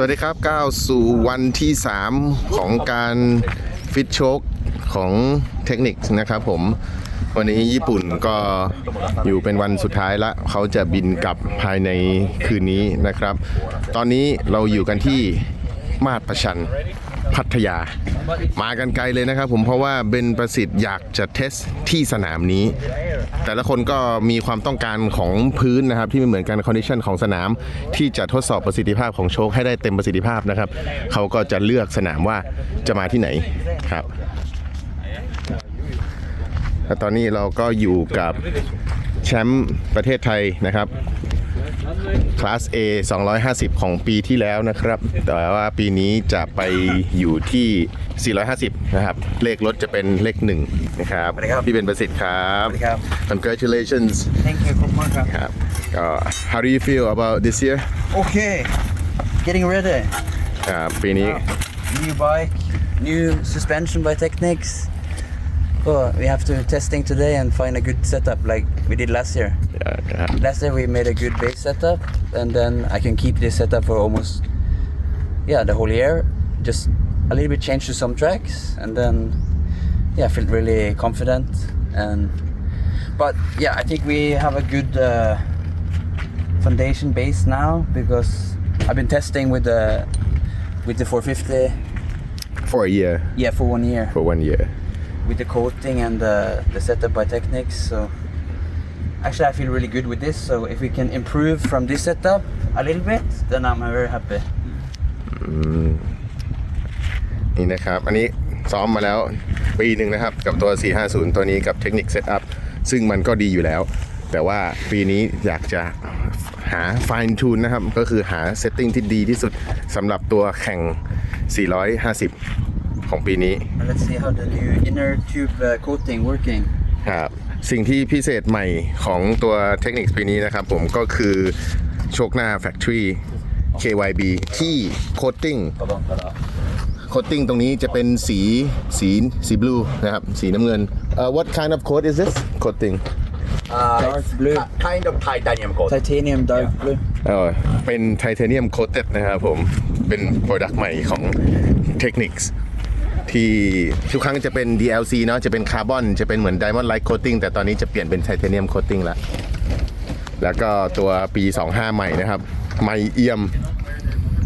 สวัสดีครับก้าวสู่วันที่ 3 ของการฟิตโชกของเทคนิคนะครับผม วันนี้ญี่ปุ่นก็อยู่เป็นวันสุดท้ายละ เขาจะบินกลับภายในคืนนี้นะครับ ตอนนี้เราอยู่กันที่มาดประชัน พัทยา มากันไกลเลยนะครับผมเพราะว่าเบนประสิทธิ์อยากจะเทสที่สนามนี้ แต่ละคนก็มีความต้องการของพื้นนะครับ ที่ไม่เหมือนกันคอนดิชันของสนาม ที่จะทดสอบประสิทธิภาพของโชคให้ได้เต็มประสิทธิภาพนะครับเขาก็จะเลือกสนามว่าจะมาที่ไหนครับและตอนนี้เราก็อยู่กับแชมป์ประเทศไทยนะครับ คลาส A 250 ของปีที่แล้วนะครับ แต่ว่าปีนี้จะไปอยู่ที่ 450 นะครับ เลขรถจะเป็นเลขหนึ่งนะครับสวัสดีครับพี่เป็นประสิทธิ์ครับ สวัสดีครับ congratulations Thank you ขอบคุณครับครับ ก็ how do you feel about this year Okay getting ready ครับปีนี้ new bike new suspension by Technics Well, we have to testing today and find a good setup like we did last year. Yeah. Last year we made a good base setup, and then I can keep this setup for almost yeah the whole year. Just a little bit change to some tracks, and then yeah, I feel really confident. And but yeah, I think we have a good uh, foundation base now because I've been testing with the with the 450 for a year. Yeah, for one year. For one year. With the coating and the, the setup by Technics. So actually, I feel really good with this. So if we can improve from this setup a little bit, then I'm very happy. นี่นะครับ อันนี้ซ้อมมาแล้วปีหนึ่งนะครับ กับตัว 450 ตัวนี้กับเทคนิคเซตอัพซึ่งมันก็ดีอยู่แล้ว แต่ว่าปีนี้อยากจะหา fine tune นะครับ ก็คือหาเซตติ้งที่ดีที่สุดสำหรับตัวแข่ง 450 ของปีนี้ And let's see how the new inner tube uh, coating working. ครับสิ่งที่พิเศษใหม่ของตัวเทคนิคปีนี้นะครับผมก็คือโชคหน้า Factory KYB ที่โคตติ้งโคตติ้งตรงนี้จะเป็นสีสีสีบลูนะครับ สีน้ำเงิน uh, what kind of coat is this coating Uh, dark blue. kind of titanium coat. Titanium dark blue. เออเป็นไทเทเนียมโค t เต็ดนะครับผม เป็นโปรดักต์ใหม่ของเทคนิค ที่ทุกครั้งจะเป็น DLC เนาะจะเป็นคาร์บอนจะเป็นเหมือน Diamond Light Coating แต่ตอนนี้จะเปลี่ยนเป็นไทเทเนียมโค t ติ้งแล้วแล้วก็ตัวปี 25 ใหม่นะครับ ใหม่เอี่ยม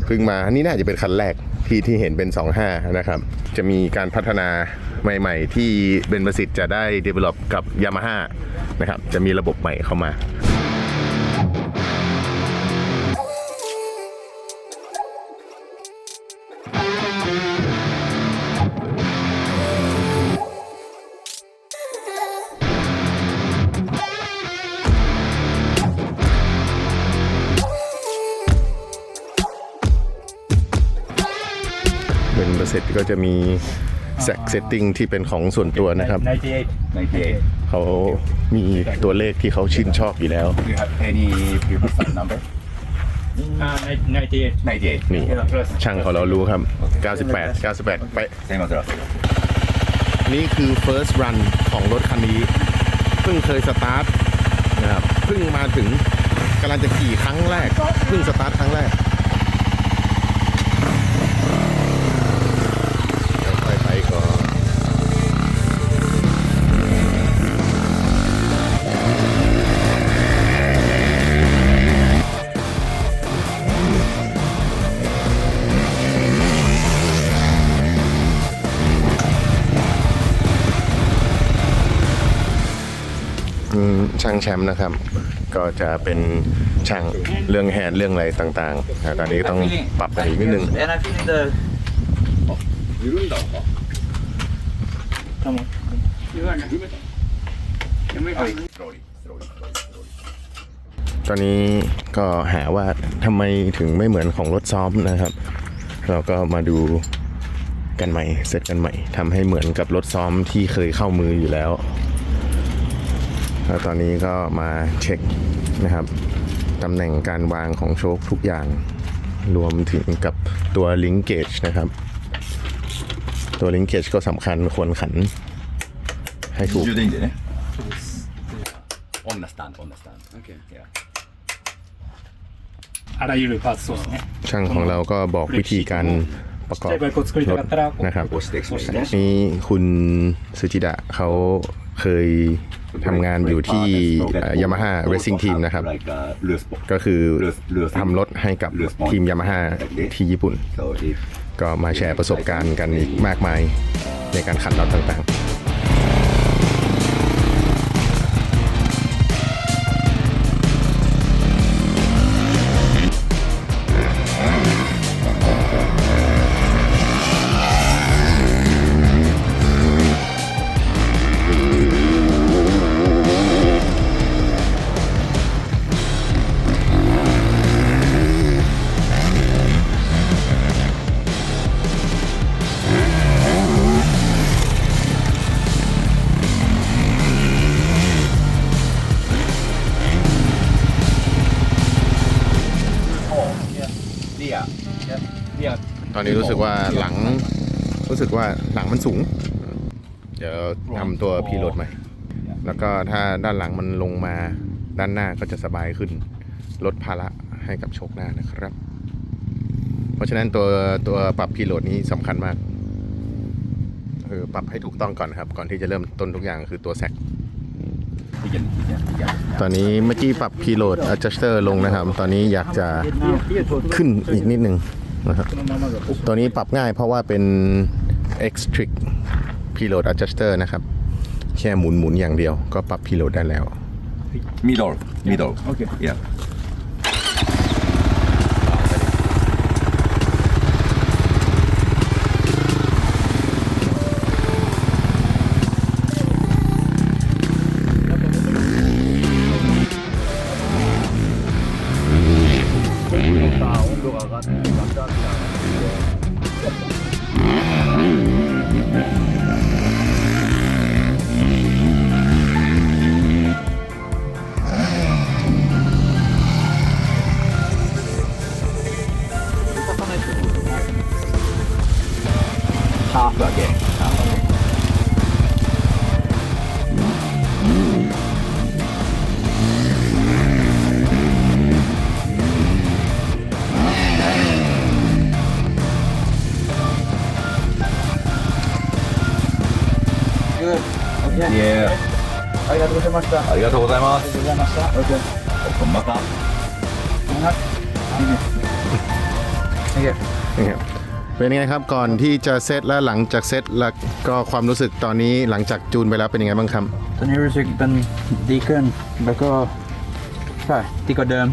เพิ่งมา นี่น่าจะเป็นคันแรกที่ที่เห็นเป็น 25 นะครับ จะมีการพัฒนาใหม่ ๆ ที่เบนประสิทธิ์จะได้ develop กับ Yamaha นะครับ จะมีระบบใหม่เข้ามา เป็นประสิทธิ์ก็จะมีแซกเซตติ้งที่เป็นของส่วนตัวนะครับ 98. 98. เขามีตัวเลขที่เขาชื่นชอบอยู่แล้ว Do you have any previous number? Uh, ni- 98. 98. นี่ ช่างของเรารู้ครับ 98 98 ไป Same as us. นี่คือ first run ของรถคันนี้ เพิ่งเคยสตาร์ทนะครับเพิ่งมาถึงกำลังจะขี่ครั้งแรก เพิ่งสตาร์ทครั้งแรกางแชมป์นะครับ ก็จะเป็นช่างเรื่องแฮนด์เรื่องอะไรต่างๆอ่าตอนนี้ก็ต้องปรับกันอีกนิดนึง And I feel the ตอนนี้ก็หาว่าทำไมถึงไม่เหมือนของรถซ้อมนะครับ เราก็มาดูกันใหม่เซตกันใหม่ทำให้เหมือนกับรถซ้อมที่เคยเข้ามืออยู่แล้ว แล้วตอนนี้ก็มาเช็คนะครับตำแหน่งการวางของโชคทุกอย่าง รวมถึงกับตัวลิงเกจนะครับ ตัวลิงเกจก็สำคัญควรขันให้ถูก 充電でね。On the stand, on the stand. okay. Yeah. あらゆるパーツそうですね ช่างของเราก็บอกวิธีการประกอบ ちっちゃいバイクを作りた ร か ถ ったらこう นะครับ ご指摘しましたね。 นี่คุณสุจิดะเขาเคย ทำงานอยู่ที่ยามาฮ่าเร c ซิ่งทีมนะครับ Like a loose ball. ก็คือทำรถให้กับทีมยามาฮ่าที่ญี่ปุ่น So if ก็มาแชร์ประสบการณ์กันอีกมากมายในการขัดน็อตต่างๆ อนนี้รู้สึกว่าหลัง รู้สึกว่าหลังมันสูง เดี๋ยวทำตัวพีโรดใหม่ แล้วก็ถ้าด้านหลังมันลงมาด้านหน้าก็จะสบายขึ้น ลดภาระให้กับโชคหน้านะครับ เพราะฉะนั้นตัวตัวปรับพีโรดนี้สำคัญมากคือปรับให้ถูกต้องก่อนครับ ก่อนที่จะเริ่มต้นทุกอย่างคือตัวแซกตอนนี้เมื่อกี้ปรับพีโ a ด adjuster ลงนะครับ ตอนนี้อยากจะขึ้นอีกนิดนึง นะครับตัวนี้ปรับง่ายเพราะว่าเป็น X-Trick Preload Adjuster นะครับ แค่หมุนหมุนๆอย่างเดียวก็ปรับ Preload ได้แล้ว middle, middle. Okay. Yeah. half again. Half again. Yeah. ありがとうございました。ありがとうございます。ありがとうございました。OK。こんばんは。こんうんは。いいね。いいね。 เป็นยังไงครับก่อนที่จะเซตและหลังจากเซตแล้วก็ความรู้สึกตอนนี้หลังจากจูนไปแล้วเป็นยังไงบ้างครับ ตอนนี้รู้สึกเป็นดีขึ้นแล้วก็ใช่ดีกว่าเดิม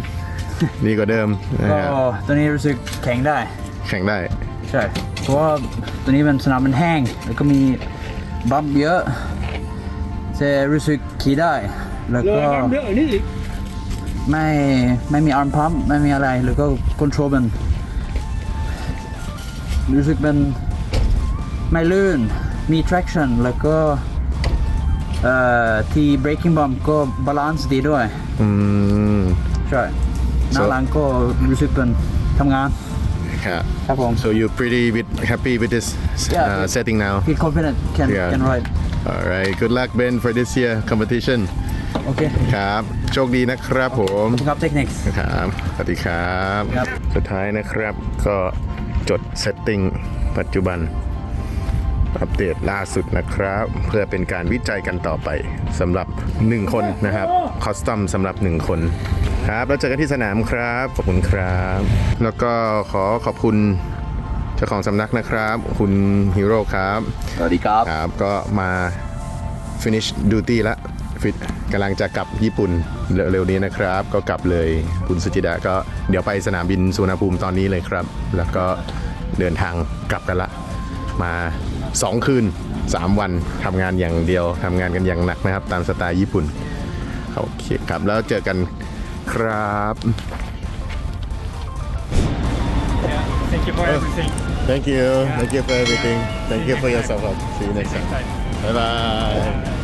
ดีกว่าเดิมนะก็ฮะตอนนี้รู้สึกแข็งได้ แข่งได้ใช่ เพราะว่าตัวนี้มันสนามมันแห้ง แล้วก็มีบัมป์เยอะจะรู้สึกขี่ได้ แล้วก็ ไม่ไม่มีอาร์มพัมไม่มีอะไร แล้วก็คอนโทรลมัน รู้สึกเป็นไม่ลื่น มี traction แล้วก็เอ่อที่ braking bump ก็บาลานซ์ดีด้วย อืม ใช่หน้า So- หลังก็รู้สึกเป็นทำงานครับครับผม so you pretty bit happy with this Yeah. uh, setting now feel confident can Yeah. can ride alright good luck Ben for this year competition โอเคครับ โชคดีนะครับผมครับ Technics ครับ สวัสดีครับ ครับ สุดท้ายนะครับก็ จดเซตติ้งปัจจุบัน อัปเดตล่าสุดนะครับ เพื่อเป็นการวิจัยกันต่อไปสำหรับ 1 คนนะครับคอสตอมสำหรับ 1 คนครับแล้วเจอกันที่สนามครับ ขอบคุณครับ แล้วก็ขอขอบคุณเจ้าของสำนักนะครับ คุณฮีโร่ครับ สวัสดีครับ ครับ ก็มา finish duty ละ ฟิตกำลังจะกลับญี่ปุ่นเร็วๆนี้นะครับ ก็กลับเลยคุณสุจิดะก็เดี๋ยวไปสนามบินสุวรรณภูมิตอนนี้เลยครับ แล้วก็เดินทางกลับกันละ มา 2 คืน 3 วันทำงานอย่างเดียวทำงานกันอย่างหนักนะครับ ตามสไตล์ญี่ปุ่นโอเคครับแล้วเจอกันครับ Thank you for everything Thank you Thank you for everything Thank you for your support See you next time Bye bye